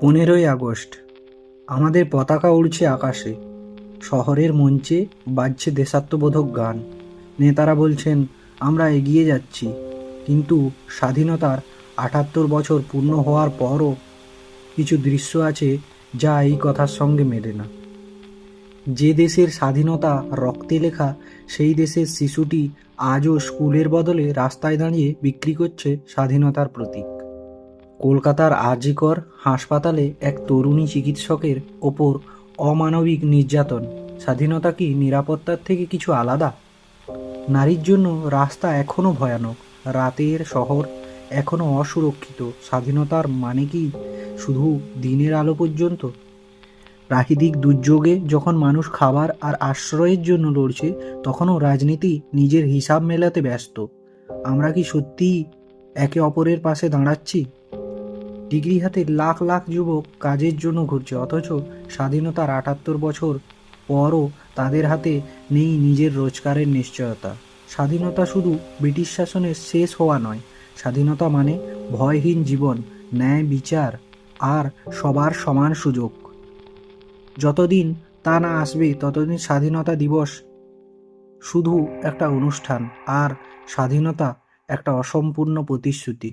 পনেরোই আগস্ট। আমাদের পতাকা উড়ছে আকাশে। শহরের মঞ্চে বাজছে দেশাত্মবোধক গান। নেতারা বলছেন, আমরা এগিয়ে যাচ্ছি। কিন্তু স্বাধীনতার আটাত্তর বছর পূর্ণ হওয়ার পরও কিছু দৃশ্য আছে যা এই কথার সঙ্গে মেলে না। যে দেশের স্বাধীনতা রক্তে লেখা, সেই দেশের শিশুটি আজও স্কুলের বদলে রাস্তায় দাঁড়িয়ে বিক্রি করছে স্বাধীনতার প্রতীক। কলকাতার আজিকর হাসপাতালে এক তরুণী চিকিৎসকের ওপর অমানবিক নির্যাতন। স্বাধীনতা কি নিরাপত্তার থেকে কিছু আলাদা? নারীর জন্য রাস্তা এখনও ভয়ানক। রাতের শহর এখনও অসুরক্ষিত। স্বাধীনতার মানে কি শুধু দিনের আলো পর্যন্ত? প্রাকৃতিক দুর্যোগে যখন মানুষ খাবার আর আশ্রয়ের জন্য লড়ছে, তখনও রাজনীতি নিজের হিসাব মেলাতে ব্যস্ত। আমরা কি সত্যিই একে অপরের পাশে দাঁড়াচ্ছি? ডিগ্রি হাতে লাখ লাখ যুবক কাজের জন্য ঘুরছে, অথচ স্বাধীনতার আটাত্তর বছর পরও তাদের হাতে নেই নিজের রোজগারের নিশ্চয়তা। স্বাধীনতা শুধু ব্রিটিশ শাসনের শেষ হওয়া নয়, স্বাধীনতা মানে ভয়হীন জীবন, ন্যায় বিচার আর সবার সমান সুযোগ। যতদিন তা না আসবে, ততদিন স্বাধীনতা দিবস শুধু একটা অনুষ্ঠান আর স্বাধীনতা একটা অসম্পূর্ণ প্রতিশ্রুতি।